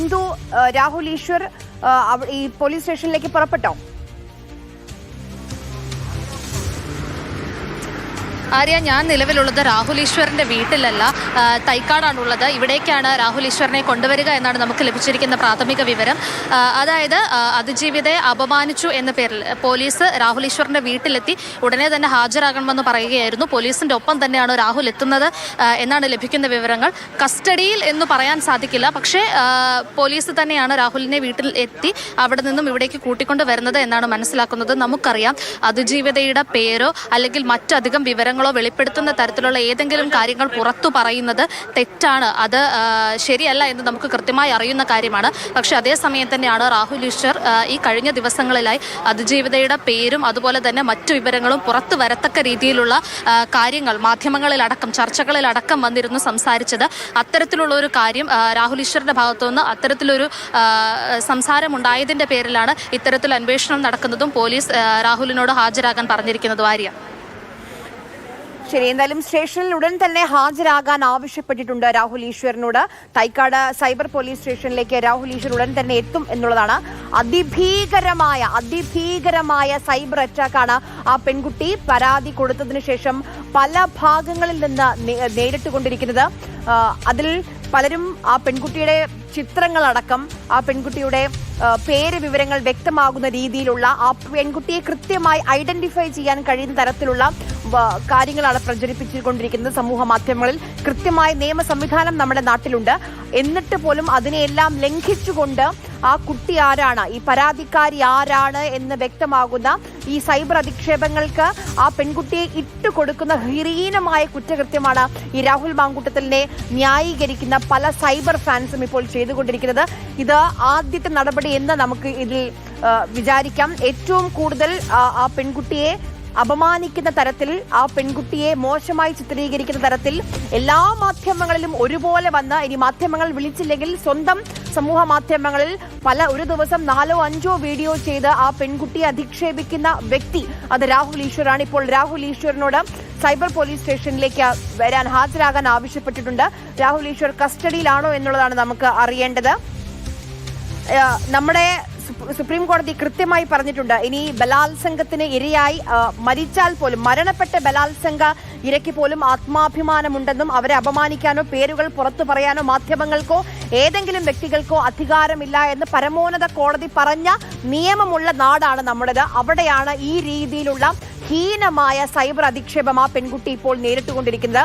ഇന്ദു രാഹുൽ ഈശ്വർ ഈ പോലീസ് സ്റ്റേഷനിലേക്ക് പുറപ്പെട്ടോ? ആര്യ ഞാൻ നിലവിലുള്ളത് രാഹുൽ ഈശ്വറിന്റെ വീട്ടിലല്ല തൈക്കാടാണുള്ളത്. ഇവിടേക്കാണ് രാഹുൽ ഈശ്വറിനെ കൊണ്ടുവരിക എന്നാണ് നമുക്ക് ലഭിച്ചിരിക്കുന്ന പ്രാഥമിക വിവരം. അതായത് അതിജീവിതയെ അപമാനിച്ചു എന്ന പേരിൽ പോലീസ് രാഹുൽ വീട്ടിലെത്തി ഉടനെ തന്നെ ഹാജരാകണമെന്ന് പറയുകയായിരുന്നു. പോലീസിന്റെ ഒപ്പം തന്നെയാണ് രാഹുൽ എത്തുന്നത് എന്നാണ് ലഭിക്കുന്ന വിവരങ്ങൾ. കസ്റ്റഡിയിൽ എന്ന് പറയാൻ സാധിക്കില്ല. പക്ഷേ പോലീസ് തന്നെയാണ് രാഹുലിനെ വീട്ടിൽ എത്തി അവിടെ നിന്നും ഇവിടേക്ക് കൂട്ടിക്കൊണ്ട് വരുന്നത് എന്നാണ് മനസ്സിലാക്കുന്നത്. നമുക്കറിയാം അതിജീവിതയുടെ പേരോ അല്ലെങ്കിൽ മറ്റധികം വിവരങ്ങളോ വെളിപ്പെടുത്തുന്ന തരത്തിലുള്ള ഏതെങ്കിലും കാര്യങ്ങൾ പുറത്തു പറയുന്നത് തെറ്റാണ്. അത് ശരിയല്ല എന്ന് നമുക്ക് കൃത്യമായി അറിയുന്ന കാര്യമാണ്. പക്ഷേ അതേസമയം തന്നെയാണ് രാഹുൽ ഈശ്വർ ഈ കഴിഞ്ഞ ദിവസങ്ങളിലായി അതിജീവിതയുടെ പേരും അതുപോലെ തന്നെ മറ്റു വിവരങ്ങളും പുറത്തു വരത്തക്ക രീതിയിലുള്ള കാര്യങ്ങൾ മാധ്യമങ്ങളിലടക്കം ചർച്ചകളിലടക്കം വന്നിരുന്നു സംസാരിച്ചത്. അത്തരത്തിലുള്ള ഒരു കാര്യം രാഹുൽ ഈശ്വറിന്റെ ഭാഗത്തുനിന്ന് അത്തരത്തിലൊരു സംസാരമുണ്ടായതിന്റെ പേരിലാണ് ഇത്തരത്തിൽ അന്വേഷണം നടക്കുന്നതും പോലീസ് രാഹുലിനോട് ഹാജരാകാൻ പറഞ്ഞിരിക്കുന്നതും ആര്യ. ശരി എന്തായാലും സ്റ്റേഷനിൽ ഉടൻ തന്നെ ഹാജരാകാൻ ആവശ്യപ്പെട്ടിട്ടുണ്ട് രാഹുൽ ഈശ്വറിനോട് തൈക്കാട് സൈബർ പോലീസ് സ്റ്റേഷനിലേക്ക് രാഹുൽ ഈശ്വർ ഉടൻ തന്നെ എത്തും എന്നുള്ളതാണ് അതിഭീകരമായ അതിഭീകരമായ സൈബർ അറ്റാക്കാണ് ആ പെൺകുട്ടി. പരാതി കൊടുത്തതിന് ശേഷം പല ഭാഗങ്ങളിൽ നിന്ന് നേരിട്ട് നേരിട്ടുകൊണ്ടിരിക്കുന്നത്. അതിൽ പലരും ആ പെൺകുട്ടിയുടെ ചിത്രങ്ങളടക്കം ആ പെൺകുട്ടിയുടെ പേര് വിവരങ്ങൾ വ്യക്തമാകുന്ന രീതിയിലുള്ള ആ പെൺകുട്ടിയെ കൃത്യമായി ഐഡന്റിഫൈ ചെയ്യാൻ കഴിയുന്ന തരത്തിലുള്ള കാര്യങ്ങളാണ് പ്രചരിപ്പിച്ചുകൊണ്ടിരിക്കുന്നത് സമൂഹ മാധ്യമങ്ങളിൽ. കൃത്യമായ നിയമ സംവിധാനം നമ്മുടെ നാട്ടിലുണ്ട്. എന്നിട്ട് പോലും അതിനെയെല്ലാം ലംഘിച്ചുകൊണ്ട് ആ കുട്ടി ആരാണ്? ഈ പരാതിക്കാരി ആരാണ് എന്ന് വ്യക്തമാകുന്ന ഈ സൈബർ അധിക്ഷേപങ്ങൾക്ക് ആ പെൺകുട്ടിയെ ഇട്ടുകൊടുക്കുന്ന ഹീനമായ കുറ്റകൃത്യമാണ് ഈ രാഹുൽ മാങ്കൂട്ടത്തിലിനെ ന്യായീകരിക്കുന്ന പല സൈബർ ഫാൻസും ഇപ്പോൾ ചെയ്തുകൊണ്ടിരിക്കുന്നത്. ഇത് ആദ്യത്തെ നടപടി എന്ന് നമുക്ക് ഇതിൽ വിചാരിക്കാം. ഏറ്റവും കൂടുതൽ ആ പെൺകുട്ടിയെ അപമാനിക്കുന്ന തരത്തിൽ ആ പെൺകുട്ടിയെ മോശമായി ചിത്രീകരിക്കുന്ന തരത്തിൽ എല്ലാ മാധ്യമങ്ങളിലും ഒരുപോലെ വന്ന് ഇനി മാധ്യമങ്ങൾ വിളിച്ചില്ലെങ്കിൽ സ്വന്തം സമൂഹ മാധ്യമങ്ങളിൽ പല ഒരു ദിവസം നാലോ അഞ്ചോ വീഡിയോ ചെയ്ത് ആ പെൺകുട്ടിയെ അധിക്ഷേപിക്കുന്ന വ്യക്തി അത് രാഹുൽ ഈശ്വറാണ് ഇപ്പോൾ രാഹുൽ ഈശ്വറിനോട് സൈബർ പോലീസ് സ്റ്റേഷനിലേക്ക് വരാൻ ഹാജരാകാൻ ആവശ്യപ്പെട്ടിട്ടുണ്ട്. രാഹുൽ ഈശ്വർ കസ്റ്റഡിയിലാണോ എന്നുള്ളതാണ് നമുക്ക് അറിയേണ്ടത്. നമ്മുടെ സുപ്രീം- കോടതി കൃത്യമായി പറഞ്ഞിട്ടുണ്ട്. ഇനി ബലാത്സംഗത്തിന് ഇരയായി മരിച്ചാൽ പോലും മരണപ്പെട്ട ബലാത്സംഗ ഇരയ്ക്ക് പോലും ആത്മാഭിമാനമുണ്ടെന്നും അവരെ അപമാനിക്കാനോ പേരുകൾ പുറത്തു പറയാനോ മാധ്യമങ്ങൾക്കോ ഏതെങ്കിലും വ്യക്തികൾക്കോ അധികാരമില്ല എന്ന് പരമോന്നത കോടതി പറഞ്ഞ നിയമമുള്ള നാടാണ് നമ്മുടേത്. അവിടെയാണ് ഈ രീതിയിലുള്ള ഹീനമായ സൈബർ അധിക്ഷേപം ആ പെൺകുട്ടി ഇപ്പോൾ നേരിട്ടുകൊണ്ടിരിക്കുന്നത്.